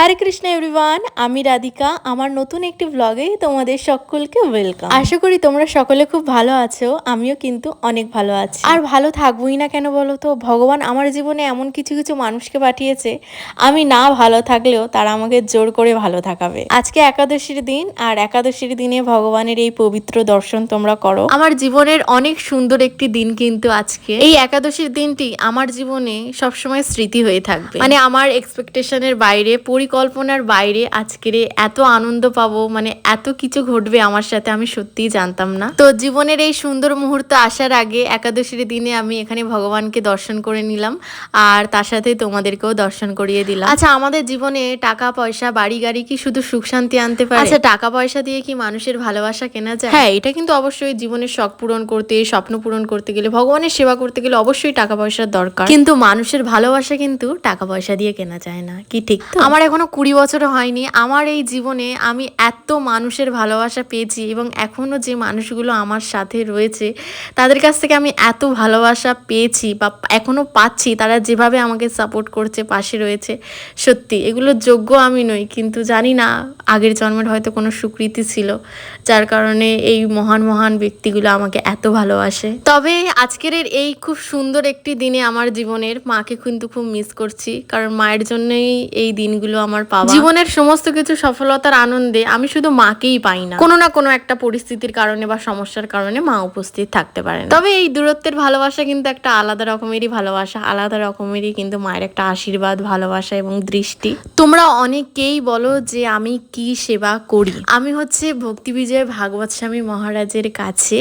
হরে Krishna everyone, আমি রাধিকা। আমার নতুন একটি ব্লগে তোমাদের সকলকে ওয়েলকাম আশা করি তোমরা সকলে খুব ভালো আছো, আমিও কিন্তু অনেক ভালো আছি। আর ভালো থাকবোই না কেন বলো তো? ভগবান আমার জীবনে এমন কিছু কিছু মানুষকে পাঠিয়েছে, আমি না ভালো থাকলেও তারা আমাকে জোর করে ভালো থাকাবে। আজকে একাদশীর দিন, আর একাদশীর দিনে ভগবানের এই পবিত্র দর্শন তোমরা করো। আমার জীবনের অনেক সুন্দর একটি দিন কিন্তু আজকে। এই একাদশীর দিনটি আমার জীবনে সবসময় স্মৃতি হয়ে থাকবে। মানে আমার এক্সপেকটেশনের বাইরে পরিকল্পনার বাইরে আজকের এত আনন্দ পাবো মানে এত কিছু ঘটবে আমার সাথে আমি সত্যিই জানতাম না। তো জীবনের এই সুন্দর মুহূর্ত আসার আগে একাদশীর দিনে আমি এখানে ভগবানকে দর্শন করে নিলাম আর তার সাথে তোমাদেরকেও দর্শন করিয়ে দিলাম। আচ্ছা আমাদের জীবনে টাকা পয়সা বাড়ি গাড়ি কি শুধু সুখ শান্তি আনতে পারে? আচ্ছা টাকা পয়সা দিয়ে কি মানুষের ভালোবাসা কেনা যায়? হ্যাঁ এটা কিন্তু অবশ্যই জীবনের শখ পূরণ করতে স্বপ্ন পূরণ করতে গেলে ভগবানের সেবা করতে গেলে অবশ্যই টাকা পয়সার দরকার। কিন্তু মানুষের ভালোবাসা কিন্তু টাকা পয়সা দিয়ে কেনা যায় না কি ঠিক তো? আমার এখনও কুড়ি বছর হয়নি। আমার এই জীবনে আমি এত মানুষের ভালোবাসা পেয়েছি এবং এখনও যে মানুষগুলো আমার সাথে রয়েছে, তাদের কাছ থেকে আমি এত ভালোবাসা পেয়েছি বা এখনও পাচ্ছি, তারা যেভাবে আমাকে সাপোর্ট করছে, পাশে রয়েছে, সত্যি এগুলো যোগ্য আমি নই। কিন্তু জানি না, আগের জন্মের হয়তো কোনো স্বীকৃতি ছিল, যার কারণে এই মহান মহান ব্যক্তিগুলো আমাকে এত ভালোবাসে। তবে আজকের এই খুব সুন্দর একটি দিনে আমার জীবনের মাকে কিন্তু খুব মিস করছি, কারণ মায়ের জন্যই এই দিনগুলো আমার পাওয়া। জীবনের সমস্ত কিছু সফলতার আনন্দে আমি শুধু মাকেই পাই না। কোনো না কোনো একটা পরিস্থিতির কারণে বা সমস্যার কারণে মা উপস্থিত থাকতে পারে তবে এই দূরত্বের ভালোবাসা কিন্তু একটা আলাদা রকমেরই ভালোবাসা, আলাদা রকমেরই কিন্তু মায়ের একটা আশীর্বাদ, ভালোবাসা এবং দৃষ্টি। তোমরা অনেকেই বলো যে আমি কি সেবা করি। আমি হচ্ছে ভক্তি বিজয় ভাগবত স্বামী মহারাজের কাছে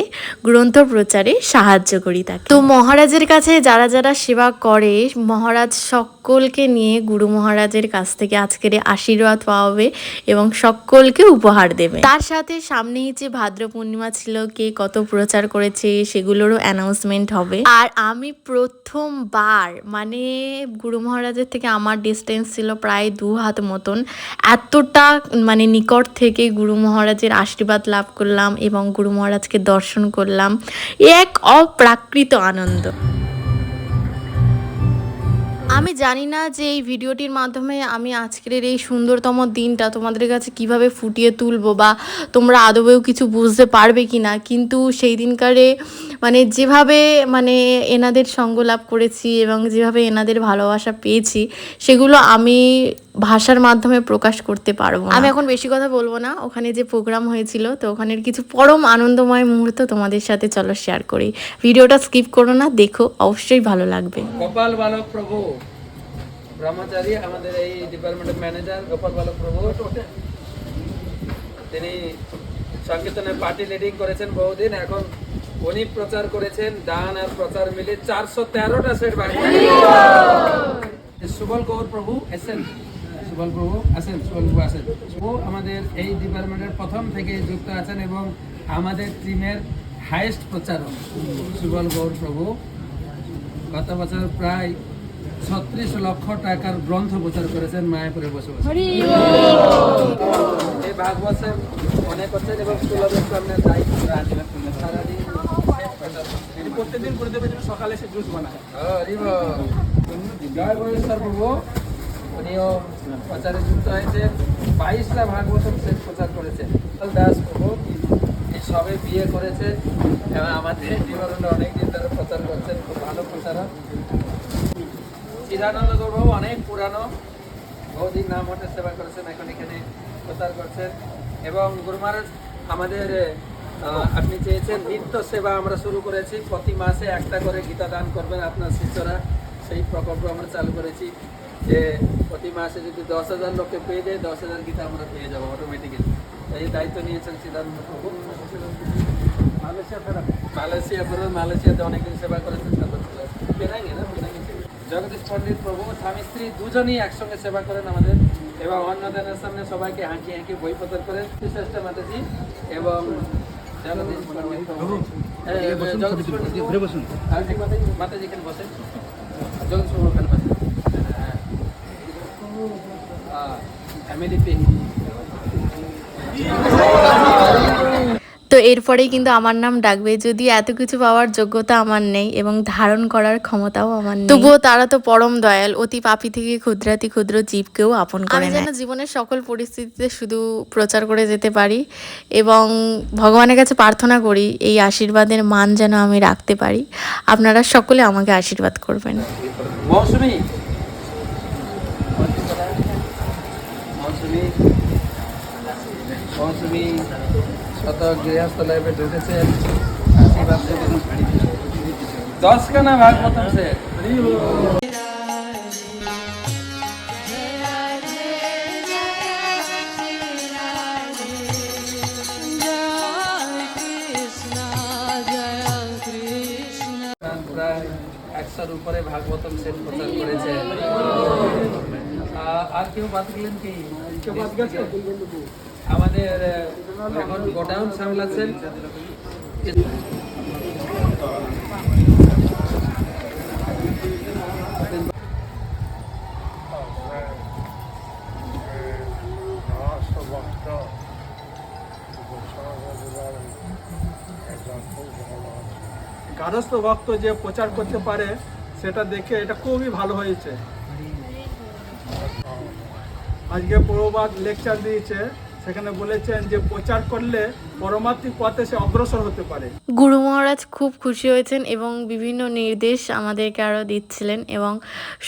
গ্রন্থ প্রচারে সাহায্য করি তাকে। তো মহারাজের কাছে যারা যারা সেবা করে, মহারাজ সকলকে নিয়ে গুরু মহারাজের কাছ থেকে আজকের আশীর্বাদ পাওয়াবে এবং সকলকে উপহার দেবে। তার সাথে সামনেই যে ভাদ্র পূর্ণিমা ছিল, কে কত প্রচার করেছে সেগুলোরও অ্যানাউন্সমেন্ট হবে। আর আমি প্রথমবার মানে গুরু মহারাজের থেকে আমার ডিস্টেন্স ছিল প্রায় দু হাত মতন, এতটা মানে নিকট থেকে গুরু মহারাজের আশীর্বাদ লাভ করলাম এবং গুরু মহারাজকে দর্শন করলাম। এক অপ্রাকৃত আনন্দ। আমি জানি না যে এই ভিডিওটির মাধ্যমে আমি আজকের এই সুন্দরতম দিনটা তোমাদের কাছে কীভাবে ফুটিয়ে তুলবো বা তোমরা আদবেও কিছু বুঝতে পারবে কি না কিন্তু সেই দিনকারে মানে যেভাবে মানে এনাদের সঙ্গ লাভ করেছি এবং যেভাবে এনাদের ভালোবাসা পেয়েছি, সেগুলো আমি ভাষার মাধ্যমে প্রকাশ করতে পারব আমি এখন বেশি কথা বলব না। ওখানে যে প্রোগ্রাম হয়েছিল তো ওখানের কিছু পরম আনন্দময় মুহূর্ত তোমাদের সাথে চলো শেয়ার করি। ভিডিওটা স্কিপ করো না দেখো অবশ্যই ভালো লাগবে। গোপাল বালক প্রভু ব্রহ্মচারী আমাদের এই ডিপার্টমেন্টের ম্যানেজার গোপাল বালক প্রভু তিনি সংকীর্তনের পার্টি লিডিং করেছেন বহুদিন। এখন উনি প্রচার করেছেন দান আর প্রচার মিলে চারশো তেরোটা সেট বাকি সুবল গৌর প্রভু এসেন সুবল প্রভু আসেন সুবল প্রভু আসেন ও আমাদের এই ডিপার্টমেন্টের প্রথম থেকে যুক্ত আছেন এবং আমাদের টিমের হাইয়েস্ট প্রচারক সুবল গৌর প্রভু। গত বছর প্রায় ছত্রিশ লক্ষ টাকার গ্রন্থ প্রচার করেছেন মায়াপুরে বসে বসে। এই ভাগবতের অনেক হচ্ছেন এবং সুলভের সামনে সারাদিন প্রত্যেকদিন গুরুদেবের জন্য সকালে সে জুস বানায়। জয় বরেশ্বর প্রভু উনিও প্রচারে যুক্ত হয়েছে। বাইশটা ভাগবতম শেষ প্রচার করেছে। দাস প্রভু এই সবে বিয়ে করেছে। এবং আমাদের জীবনে অনেকদিন ধরে প্রচার করছেন, খুব ভালো প্রচারক। চিদানন্দ গৌরবাবু অনেক পুরানো। বহুদিন নাম হতে সেবা করেছেন, এখন এখানে প্রচার করছেন। এবং গুরু মহারাজ আমাদের আপনি চেয়েছেন নিত্য সেবা আমরা শুরু করেছি। প্রতি মাসে একটা করে গীতা দান করবেন আপনার শিষ্যরা। সেই প্রকল্প আমরা চালু করেছি যে প্রতি মাসে যদি দশ হাজার লোককে পেয়ে যায় দশ হাজার গীতা আমরা পেয়ে যাব অটোমেটিক্যালি এই দায়িত্ব নিয়েছেন সিদ্ধান্ত প্রভু। মালয়েশিয়া ফেরা মালয়েশিয়া পুরো মালয়েশিয়াতে অনেকদিন সেবা করেছেন পেনাঙ্গে না পেনাঙ্গে জগদীশ পণ্ডিত প্রভু স্বামী স্ত্রী দুজনই একসঙ্গে সেবা করেন আমাদের। এবং অন্নদানের সামনে সবাইকে হাঁকি হাঁকি বই প্রচার করেন শ্রেষ্ঠ মাতাজি এবং জগদীশ পণ্ডিত প্রভু। এ, জগদীশ পণ্ডিত মাতাজি এখানে বসেন। জগদীশ প্রভু ওখানে বসেন এরপরেই কিন্তু আমার নাম ডাকবে। যদি এত কিছু পাওয়ার যোগ্যতা আমার নেই এবং ধারণ করার ক্ষমতাও আমার নেই। তবুও তারা তো পরম দয়াল অতি পাপি থেকে ক্ষুদ্রাতি ক্ষুদ্র জীবকেও আপন করে আমি যেন জীবনের সকল পরিস্থিতিতে শুধু প্রচার করে যেতে পারি এবং ভগবানের কাছে প্রার্থনা করি এই আশীর্বাদের মান যেন আমি রাখতে পারি। আপনারা সকলে আমাকে আশীর্বাদ করবেন। মৌসুমি। মৌসুমি। মৌসুমি। গৃহস্থ লাইফে ঢুকেছেন আশীর্বাদ দশ খানা ভাগ মতন সে। একশোর উপরে ভাগবতম সেট প্রচার করেছে। আর কেউ বাদ গেলেন কি? কেউ বাদ গেছে? আমাদের এখন গোডাউন সামলাচ্ছেন। গারস্থ ভক্ত যে প্রচার করতে পারে, সেটা দেখে এটা খুবই ভালো হয়েছে। আজকে প্রভুবাদ লেকচার দিয়েছে। সেখানে বলেছেন যে প্রচার করলে পরমাত্মিক পথে সে অগ্রসর হতে পারে। গুরু মহারাজ খুব খুশি হয়েছেন এবং বিভিন্ন নির্দেশ আমাদেরকে আরও দিচ্ছিলেন এবং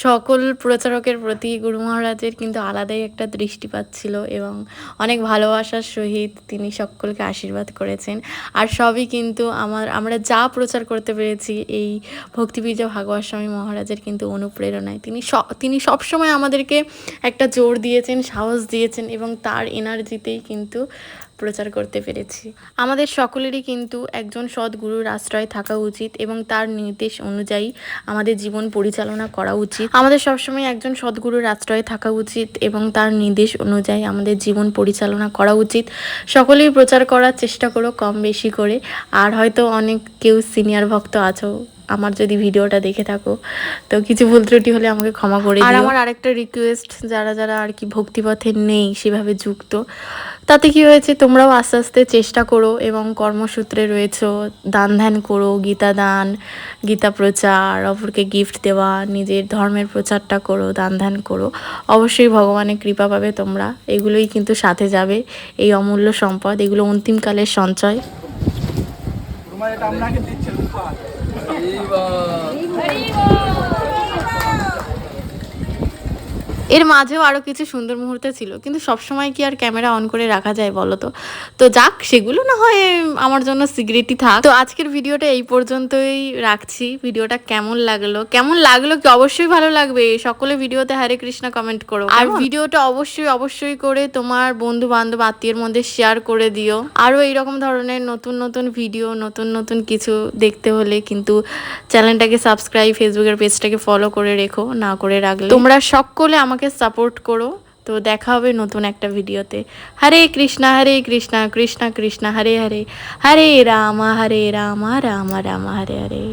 সকল প্রচারকের প্রতি গুরু মহারাজের কিন্তু আলাদাই একটা দৃষ্টিপাত ছিল এবং অনেক ভালোবাসার সহিত তিনি সকলকে আশীর্বাদ করেছেন। আর সবই কিন্তু আমার, আমরা যা প্রচার করতে পেরেছি এই ভক্তিবীর্য ভাগবত স্বামী মহারাজের কিন্তু অনুপ্রেরণায়। তিনি তিনি সবসময় আমাদেরকে একটা জোর দিয়েছেন, সাহস দিয়েছেন এবং তার এনার্জিতেই কিন্তু প্রচার করতে পেরেছি। আমাদের সকলেরই কিন্তু একজন সদ্গুরুর আশ্রয় থাকা উচিত এবং তার নির্দেশ অনুযায়ী আমাদের জীবন পরিচালনা করা উচিত। আমাদের সবসময় একজন সদ্গুরুর আশ্রয় থাকা উচিত এবং তার নির্দেশ অনুযায়ী আমাদের জীবন পরিচালনা করা উচিত। সকলেই প্রচার করার চেষ্টা করো কম বেশি করে। আর হয়তো অনেক কেউ সিনিয়র ভক্ত আছো। আমার যদি ভিডিওটা দেখে থাকো তো কিছু ভুল ত্রুটি হলে আমাকে ক্ষমা করে আর আমার আরেকটা রিকোয়েস্ট যারা যারা আর কি ভক্তিপথে নেই সেভাবে যুক্ত তাতে কি হয়েছে? তোমরাও আস্তে আস্তে চেষ্টা করো এবং কর্মসূত্রে রয়েছো দান ধ্যান করো গীতা দান গীতা প্রচার অপরকে গিফট দেওয়া নিজের ধর্মের প্রচারটা করো দান ধ্যান করো। অবশ্যই ভগবানের কৃপা পাবে তোমরা। এগুলোই কিন্তু সাথে যাবে। এই অমূল্য সম্পদ এগুলো অন্তিমকালের সঞ্চয়। তোমার এটা আপনাকে দিচ্ছে উপহার। এর মাঝেও আরও কিছু সুন্দর মুহূর্ত ছিল কিন্তু সবসময় কি আর ক্যামেরা অন করে রাখা যায় বলো তো তো যাক সেগুলো না হয় আমার জন্য সিগারেটই থাক। তো আজকের ভিডিওটা এই পর্যন্তই রাখছি। ভিডিওটা কেমন লাগল? কেমন লাগল কি অবশ্যই ভালো লাগবে। সকলে ভিডিওতে হরে কৃষ্ণ কমেন্ট করো। আর ভিডিওটা অবশ্যই অবশ্যই করে তোমার বন্ধু বান্ধব আত্মীয়ের মধ্যে শেয়ার করে দিও। আরও এইরকম ধরনের নতুন নতুন ভিডিও নতুন নতুন কিছু দেখতে হলে কিন্তু চ্যানেলটাকে সাবস্ক্রাইব ফেসবুকের পেজটাকে ফলো করে রেখো না করে রাখলে। তোমরা সকলে আমাকে সাপোর্ট করো। তো দেখা হবে নতুন একটা ভিডিওতে হরে কৃষ্ণা হরে কৃষ্ণা কৃষ্ণা কৃষ্ণা, হরে হরে। হরে রামা, হরে রাম রাম রামা, হরে হরে।